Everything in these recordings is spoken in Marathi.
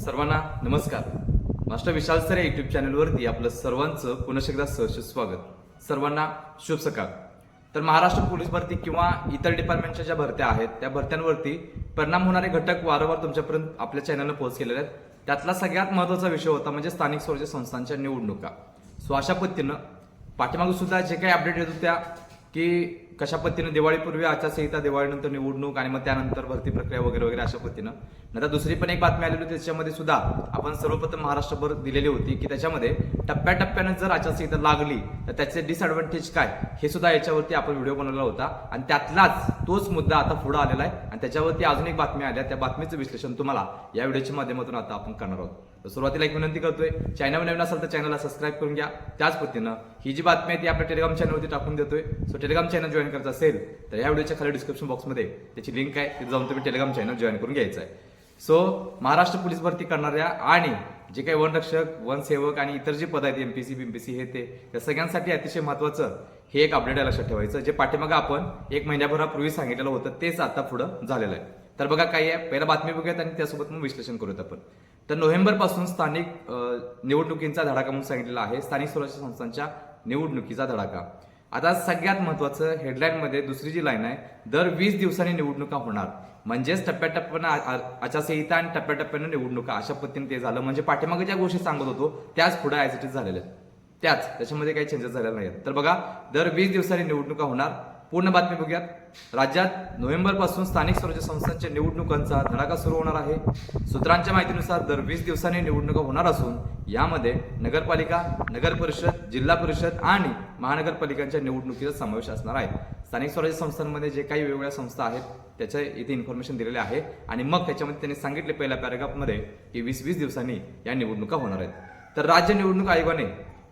सर्वांना नमस्कार. Master Vishal sir YouTube YouTube चॅनलवरती आपलं सर्वांचं पुन्हा एकदा सहर्ष स्वागत. सर्वांना शुभ सकाळ. तर महाराष्ट्र पोलीस भरती किंवा इतर डिपार्टमेंटच्या ज्या भरत्या आहेत त्या भरत्यांवरती परिणाम होणारे घटक वारंवार तुमच्यापर्यंत आपल्या चॅनलला पोहोच केलेले आहेत. त्यातला सगळ्यात महत्त्वाचा विषय होता म्हणजे स्थानिक स्वराज्य संस्थांच्या निवडणुका. सो अशा पद्धतीनं पाठीमागं सुद्धा जे काही अपडेट येत होत्या की कशा पद्धतीनं दिवाळीपूर्वी आचारसंहिता दिवाळीनंतर निवडणूक आणि मग त्यानंतर भरती प्रक्रिया वगैरे वगैरे अशा पद्धतीनं. नंतर दुसरी पण एक बातमी आलेली होती त्याच्यामध्ये सुद्धा आपण सर्वप्रथम महाराष्ट्रभर दिलेली होती की त्याच्यामध्ये टप्प्याटप्प्यानं जर आचारसंहिता लागली तर त्याचे डिसएडव्हान्टेज काय? हे सुद्धा याच्यावरती आपण व्हिडिओ बनवला होता आणि त्यातलाच तोच मुद्दा आता पुढे आलेला आहे. आणि त्याच्यावरती अजून एक बातमी आल्या त्या बातमीचं विश्लेषण तुम्हाला या व्हिडिओच्या माध्यमातून आता आपण करणार आहोत. तर सुरुवातीला एक विनंती करतोय चॅनल नवीन असेल तर चॅनलला सबस्क्राईब करून घ्या. त्याच पद्धतीनं ही जी बातमी आहे ती आपल्या टेलिग्राम चॅनलवरती टाकून देतोय. सो टेलिग्राम चॅनल जॉईन करायचं असेल तर या व्हिडिओच्या खाली डिस्क्रिप्शन बॉक्समध्ये त्याची लिंक आहे. तिथे जाऊन तुम्ही टेलिग्राम चॅनल जॉईन करून घ्यायचं आहे. सो महाराष्ट्र पोलीस भरती करणाऱ्या आणि जे काही वनरक्षक वनसेवक आणि इतर जे पद आहेत एम पी एमपीसी सी हे ते या सगळ्यांसाठी अतिशय महत्वाचं हे एक अपडेट आहे लक्षात ठेवायचं. जे पाठीमागं आपण एक महिन्याभरापूर्वी सांगितलेलं होतं तेच आता पुढं झालेलं आहे. तर बघा काय आहे. पहिला बातमी बघूयात आणि त्यासोबत मग विश्लेषण करूयात आपण. तर नोव्हेंबरपासून स्थानिक निवडणुकींचा धडाका म्हणून सांगितलेला आहे. स्थानिक स्वराज्य संस्थांच्या निवडणुकीचा धडाका. आता सगळ्यात महत्वाचं हेडलाईनमध्ये दुसरी जी लाईन आहे दर वीस दिवसांनी निवडणुका होणार. म्हणजेच टप्प्याटप्प्यानं आ- आचारसंहिता आणि टप्प्याटप्प्यानं निवडणुका अशा पद्धतीने ते झालं. म्हणजे पाठीमागे ज्या गोष्टी सांगत होतो त्याच पुढे ऍज इट इज झालेल्या आहेत. त्याच त्याच्यामध्ये काही चेंजेस झालेले नाहीत तर बघा दर वीस दिवसांनी निवडणुका होणार. पूर्ण बातमी बघूयात. राज्यात नोव्हेंबरपासून स्थानिक स्वराज्य संस्थांच्या निवडणुकांचा धडाका सुरू होणार आहे. सूत्रांच्या माहितीनुसार दर वीस दिवसांनी निवडणुका होणार असून यामध्ये नगरपालिका नगर परिषद जिल्हा परिषद आणि महानगरपालिकांच्या निवडणुकीचा समावेश असणार आहे. स्थानिक स्वराज्य संस्थांमध्ये जे काही वेगवेगळ्या संस्था आहेत त्याच्या इथे इन्फॉर्मेशन दिलेले आहे. आणि मग त्याच्यामध्ये त्यांनी सांगितले पहिल्या पॅरेग्राफमध्ये की वीस वीस दिवसांनी या निवडणुका होणार आहेत. तर राज्य निवडणूक आयोगाने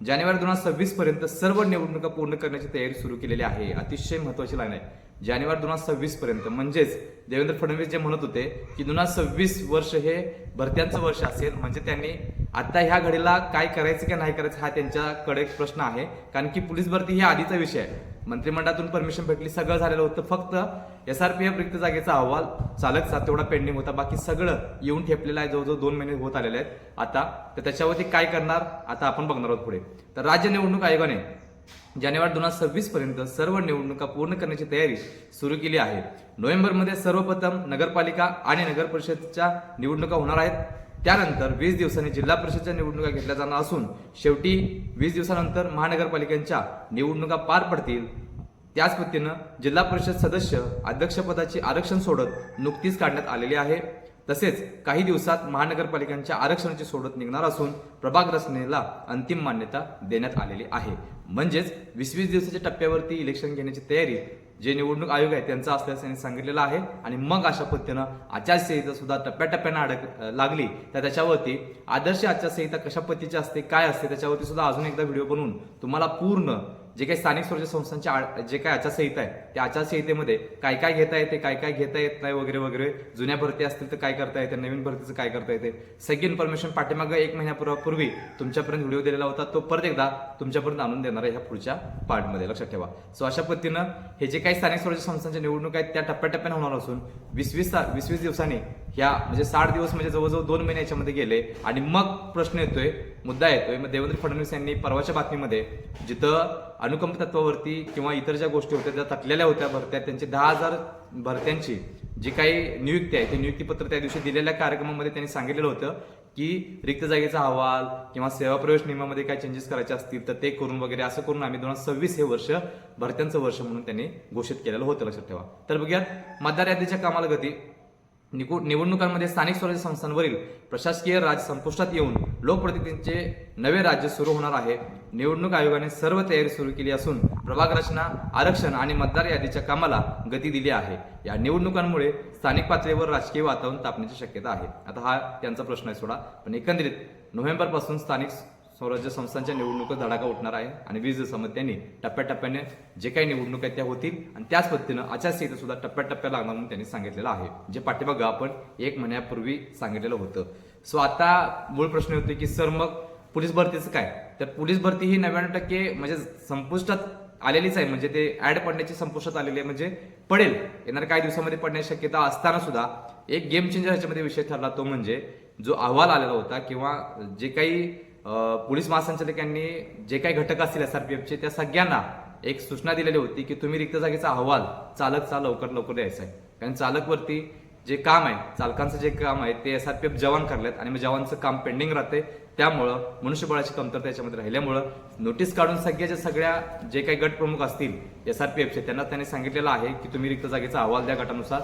जानेवारी दोन हजार सव्वीस पर्यंत सर्व निवडणुका पूर्ण करण्याची तयारी सुरू केलेली आहे. अतिशय महत्वाची लाईन आहे. जानेवारी दोन हजार सव्वीस पर्यंत म्हणजेच देवेंद्र फडणवीस जे म्हणत होते की दोन हजार सव्वीस वर्ष हे भरत्यांचं वर्ष असेल म्हणजे त्यांनी आता ह्या घडीला काय करायचं का नाही करायचं हा त्यांच्याकडे एक प्रश्न आहे. कारण की पोलीस भरती ही आधीचा विषय आहे. मंत्रिमंडळातून परमिशन भेटली सगळं झालेलं होतं. फक्त एस आर पी एफ रिक्त जागेचा अहवाल चालकचा तेवढा पेंडिंग होता. बाकी सगळं येऊन ठेपलेलं आहे. जवळजवळ दोन महिने होत आलेले आहेत. आता तर त्याच्यावरती काय करणार? आता आपण बघणार आहोत पुढे. तर राज्य निवडणूक आयोगाने जानेवारी दोन हजार सव्वीस पर्यंत सर्व निवडणुका पूर्ण करण्याची तयारी सुरू केली आहे. नोव्हेंबरमध्ये सर्वप्रथम नगरपालिका आणि नगर परिषदच्या निवडणुका होणार आहेत. त्यानंतर वीस दिवसांनी जिल्हा परिषदच्या निवडणुका घेतल्या जाणार असून शेवटी वीस दिवसानंतर महानगरपालिकांच्या निवडणुका पार पडतील. त्याच पद्धतीनं जिल्हा परिषद सदस्य अध्यक्षपदाची आरक्षण सोडत नुकतीच काढण्यात आलेली आहे. तसेच काही दिवसात महानगरपालिकांच्या आरक्षणाची सोडत निघणार असून प्रभाग रचनेला अंतिम मान्यता देण्यात आलेली आहे. म्हणजेच वीस वीस दिवसाच्या टप्प्यावरती इलेक्शन घेण्याची तयारी जे निवडणूक आयोग आहे त्यांचा असल्याचं त्यांनी सांगितलेलं आहे. आणि मग अशा पद्धतीनं आचारसंहिता सुद्धा टप्प्याटप्प्यानं अडक लागली. तर त्याच्यावरती आदर्श आचारसंहिता कशा पद्धतीची असते काय असते त्याच्यावरती सुद्धा अजून एकदा व्हिडिओ बनवून तुम्हाला पूर्ण जे काही स्थानिक स्वराज्य संस्थांच्या जे काही आचारसंहिता आहे त्या आचारसंहितेमध्ये काय काय घेता येते काय काय घेता येत नाही वगैरे वगैरे जुन्या भरती असतील तर काय करता येते नवीन भरतीचं काय करता येते सगळी इन्फॉर्मेशन पाठीमागं एक महिन्यापूर्वी तुमच्यापर्यंत व्हिडिओ दिलेला होता तो परत एकदा तुमच्यापर्यंत आणून देणार आहे ह्या पुढच्या पार्टमध्ये लक्षात ठेवा. सो अशा पद्धतीनं हे जे काही स्थानिक स्वराज्य संस्थांच्या निवडणूक आहेत त्या टप्प्याटप्प्याने होणार असून वीस वीस वीस वीस दिवसांनी ह्या म्हणजे साठ दिवस म्हणजे जवळजवळ दोन महिने याच्यामध्ये गेले. आणि मग प्रश्न येतोय मुद्दा येतोय. मग देवेंद्र फडणवीस यांनी परवाच्या बातमीमध्ये जिथं अनुकंप तत्वावरती किंवा इतर ज्या गोष्टी होत्या त्या तटलेल्या होत्या भरत्या त्यांची दहा हजार भरत्यांची जी काही नियुक्ती आहे ते नियुक्तीपत्र त्या दिवशी दिलेल्या कार्यक्रमामध्ये त्यांनी सांगितलेलं होतं की रिक्त जागेचा अहवाल किंवा सेवा प्रवेश नियमामध्ये काय चेंजेस करायचे असतील तर ते करून वगैरे असं करून आम्ही दोन हजार सव्वीस हे वर्ष भरत्यांचं वर्ष म्हणून त्यांनी घोषित केलेलं होतं. लक्षात ठेवा. तर बघूयात मतदार यादीच्या कामाला गती. निकू- निवडणुकांमध्ये स्थानिक स्वराज्य संस्थांवरील प्रशासकीय राज संपुष्टात येऊन लोकप्रतिनिधींचे नवे राज्य सुरू होणार आहे. निवडणूक आयोगाने सर्व तयारी सुरू केली असून प्रभाग रचना आरक्षण आणि मतदार यादीच्या कामाला गती दिली आहे. या निवडणुकांमुळे स्थानिक पातळीवर राजकीय वातावरण तापण्याची शक्यता आहे. आता हा त्यांचा प्रश्न आहे सोडा. पण एकंदरीत नोव्हेंबरपासून स्थानिक स्वराज्य संस्थांच्या निवडणुका धडाका उठणार आहे आणि वीज दिवसामध्ये त्यांनी टप्प्याटप्प्याने जे काही निवडणूक आहेत त्या होतील. आणि त्याच पद्धतीनं आचारसंहिता सुद्धा टप्प्याटप्प्या लागणार म्हणून त्यांनी सांगितलेलं आहे. जे पाठीमागं आपण एक महिन्यापूर्वी सांगितलेलं होतं. सो आता मूळ प्रश्न होते की सर मग पोलीस भरतीचं काय? तर पोलीस भरती ही नव्याण्णव टक्के म्हणजे संपुष्टात आलेलीच आहे. म्हणजे ते ऍड पडण्याची संपुष्टात आलेली आहे. म्हणजे पडेल. येणाऱ्या काही दिवसामध्ये पडण्याची शक्यता असताना सुद्धा एक गेम चेंजर ह्याच्यामध्ये विषय ठरला तो म्हणजे जो अहवाल आलेला होता किंवा जे काही पोलीस महासंचालकांनी जे काही घटक असतील एस आर पी एफचे त्या सगळ्यांना एक सूचना दिलेली होती की तुम्ही रिक्त जागेचा अहवाल चालकचा लवकर लवकर द्यायचा आहे. कारण चालकवरती जे काम आहे चालकांचं जे काम आहे ते एस आर पी एफ जवान करलेत आणि मग जवानचं काम पेंडिंग राहते. त्यामुळं मनुष्यबळाची कमतरता याच्यामध्ये राहिल्यामुळं नोटीस काढून सगळ्याच्या सगळ्या जे काही गट प्रमुख असतील एस आर पी एफचे त्यांना त्यांनी सांगितलेलं आहे की तुम्ही रिक्त जागेचा अहवाल द्या गटानुसार.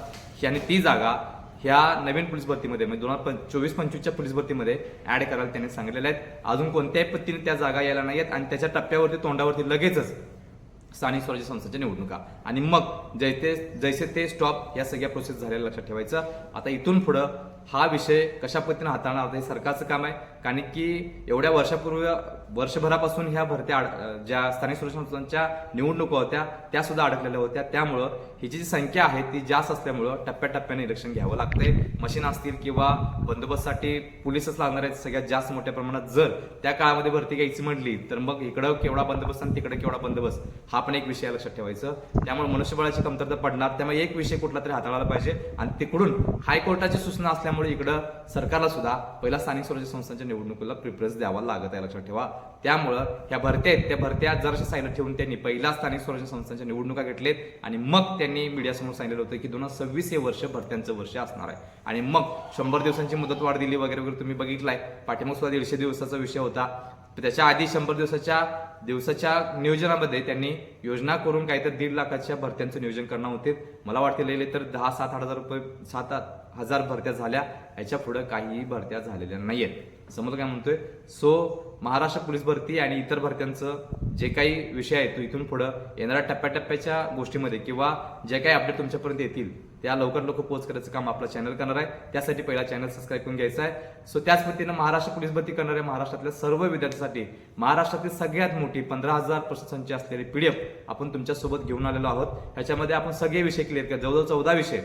आणि ती जागा ह्या नवीन पोलीस भरतीमध्ये म्हणजे दोन हजार चोवीस पंचवीसच्या पोलीस भरतीमध्ये ऍड करायला त्यांनी सांगितलेले आहेत अजून कोणत्याही पद्धतीने त्या जागा यायला नाही आहेत आणि त्याच्या टप्प्यावरती तोंडावरती लगेचच स्थानिक स्वराज्य संस्थेच्या निवडणुका. आणि मग जैसे जैसे ते स्टॉप या सगळ्या प्रोसेस झालेल्या लक्षात ठेवायचं. आता इथून पुढं हा विषय कशा पद्धतीने हाताळणार हे सरकारचं काम आहे. कारण की एवढ्या वर्षापूर्वी वर्षभरापासून ह्या भरत्या अड- ज्या स्थानिक स्वराज्य संस्थांच्या निवडणुका होत्या त्या सुद्धा अडकलेल्या होत्या. त्यामुळं हिची जी संख्या आहे ती जास्त असल्यामुळं टप्प्याटप्प्याने इलेक्शन घ्यावं लागतंय. मशीन असतील किंवा बंदोबस्तसाठी पोलीसच लागणार आहेत सगळ्यात जास्त मोठ्या प्रमाणात. जर त्या काळामध्ये भरती घ्यायची म्हटली तर मग इकडं केवढा बंदोबस्त आणि तिकडे केवढा बंदोबस्त हा पण एक विषय लक्षात ठेवायचं. त्यामुळे मनुष्यबळाची कमतरता पडणार त्यामुळे एक विषय कुठला तरी हाताळायला पाहिजे. आणि तिकडून हायकोर्टाची सूचना असल्यामुळे इकडं सरकारला सुद्धा पहिला स्थानिक स्वराज्य संस्थांच्या निवडणुकीला प्रिफरन्स द्यावा लागत आहे लक्षात ठेवा. त्यामुळं ह्या भरत्या आहेत त्या भरत्या जराशा साईडला ठेवून त्यांनी पहिला स्थानिक स्वराज्य संस्थांच्या निवडणुका घेतलेत आणि मग त्यांनी मीडियासमोर सांगितलं होतं की दोन हजार सव्वीस हे वर्ष भरत्यांचं वर्ष असणार आहे. आणि मग शंभर दिवसांची मुदतवाढ दिली वगैरे वगैरे तुम्ही बघितलाय. पाठीमाग सुद्धा दीडशे दिवसाचा विषय होता. त्याच्या आधी शंभर दिवसाच्या दिवसाच्या नियोजनामध्ये त्यांनी योजना करून काहीतरी दीड लाखाच्या भरत्यांचं नियोजन करणार होते. मला वाटते लिहिले तर दहा सात आठ हजार रुपये सात आठ हजार भरत्या झाल्या. याच्यापुढे काहीही भरत्या झालेल्या नाही आहेत समज काय म्हणतोय? सो महाराष्ट्र पोलीस भरती आणि इतर भरत्यांचं जे काही विषय आहे तो इथून पुढं येणाऱ्या टप्प्याटप्प्याच्या गोष्टीमध्ये किंवा जे काही अपडेट तुमच्यापर्यंत येतील त्या लवकर लवकर पोहोच करायचं काम आपला चॅनल करणार आहे. त्यासाठी पहिला चॅनल सबस्क्राईब करून घ्यायचा आहे. सो त्याच पद्धतीनं महाराष्ट्र पोलीस भरती करणाऱ्या महाराष्ट्रातल्या सर्व विद्यार्थ्यांसाठी महाराष्ट्रातील सगळ्यात मोठी पंधरा हजार प्रश्नसंच असलेली पीडीएफ आपण तुमच्यासोबत घेऊन आलेलो आहोत. ह्याच्यामध्ये आपण सगळे विषय क्लिअर केले. जवळजवळ चौदा विषय.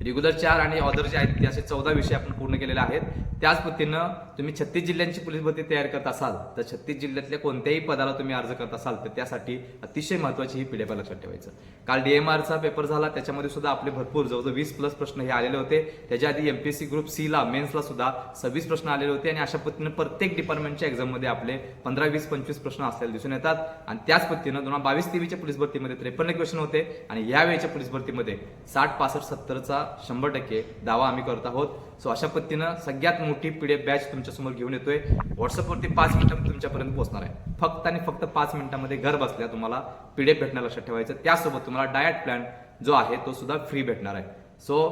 रेग्युलर चार आणि ऑदर जे आहेत ते असे चौदा विषय आपण पूर्ण केलेले आहेत. त्याच पद्धतीनं तुम्ही छत्तीस जिल्ह्यांची पोलीस भरती तयार करत असाल तर छत्तीस जिल्ह्यातल्या कोणत्याही पदाला तुम्ही अर्ज करत असाल तर त्यासाठी अतिशय महत्वाची ही पिढ्या लक्षात ठेवायचं. काल डीएमआरचा पेपर झाला त्याच्यामध्ये सुद्धा आपले भरपूर जवळजवळ वीस प्लस प्रश्न हे आलेले होते. त्याच्या आधी एमपीएससी ग्रुप सी ला मेन्सला सुद्धा सव्वीस प्रश्न आलेले होते आणि अशा पद्धतीनं प्रत्येक डिपार्टमेंटच्या एक्झाममध्ये आपले पंधरा वीस पंचवीस प्रश्न असलेले दिसून येतात. आणि त्याच पद्धतीनं दोन हजार बावीस तेवीच्या पोलीस भरतीमध्ये त्रेपन्न क्वेश्चन होते. आणि यावेळेच्या पोलीस भरतीमध्ये साठ पासष्ट सत्तरचा शंभर टक्के दावा आम्ही करत आहोत. सो अशा पद्धतीनं सगळ्यात मोठी पीडीएफ बॅच तुमच्यासमोर घेऊन येतोय. व्हॉट्सअपवरती पाच मिनिटं तुमच्यापर्यंत पोहोचणार आहे. फक्त आणि फक्त पाच मिनिटांमध्ये घर बसल्या तुम्हाला पीडीएफ भेटणार लक्षात ठेवायचं त्यासोबत तुम्हाला डायट प्लॅन जो आहे तो सुद्धा फ्री भेटणार आहे. सो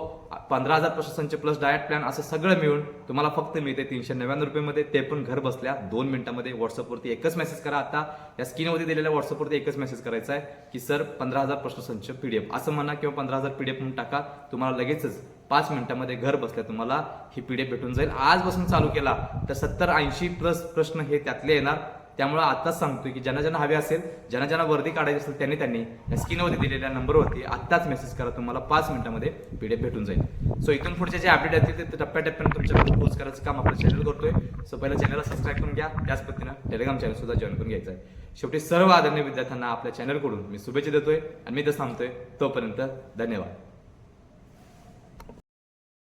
पंधरा हजार प्रशासनचे प्लस डायट प्लॅन असं सगळं मिळून तुम्हाला फक्त मिळते तीनशे नव्याण्णव रुपयेमध्ये. ते पण घर बसल्या दोन मिनिटांमध्ये व्हॉट्सअपवरती एकच मेसेज करा आता. या स्क्रीनवरती दिलेल्या व्हॉट्सअपवरती एकच मेसेज करायचा आहे की सर पंधरा हजार प्रश्नसंच पीडीएफ असं म्हणा किंवा पंधरा हजार पीडीएफ म्हणून टाका. तुम्हाला लगेचच पाच मिनिटांमध्ये घर बसल्या तुम्हाला ही पीडीएफ भेटून जाईल. आजपासून चालू केला तर सत्तर ऐंशी प्लस प्रश्न हे त्यातले येणार. त्यामुळे आत्ताच सांगतोय की ज्यांना ज्यांना हवे असेल ज्यांना ज्यांना वर्दी काढायची असेल त्यांनी त्यांनी या स्क्रीनवरती दिलेल्या नंबरवरती आत्ताच मेसेज करा. तुम्हाला पाच मिनटामध्ये पी डी भेटून जाईल. सो इथून पुढचे जे अपडेट असतील ते टप्प्याटप्प्याने तुमच्याकडे पोस्ट करायचं काम आपलं चॅनल करतोय. सो पहिला चॅनलला सबस्क्राईब करून घ्या. त्याच पद्धतीनं टेलिग्राम चॅनल सुद्धा जॉईन करून घ्यायचं आहे. शेवटी सर्व आदरणीय विद्यार्थ्यांना आपल्या चॅनलकडून मी शुभेच्छा देतोय आणि मी तर थांबतोय. तोपर्यंत धन्यवाद.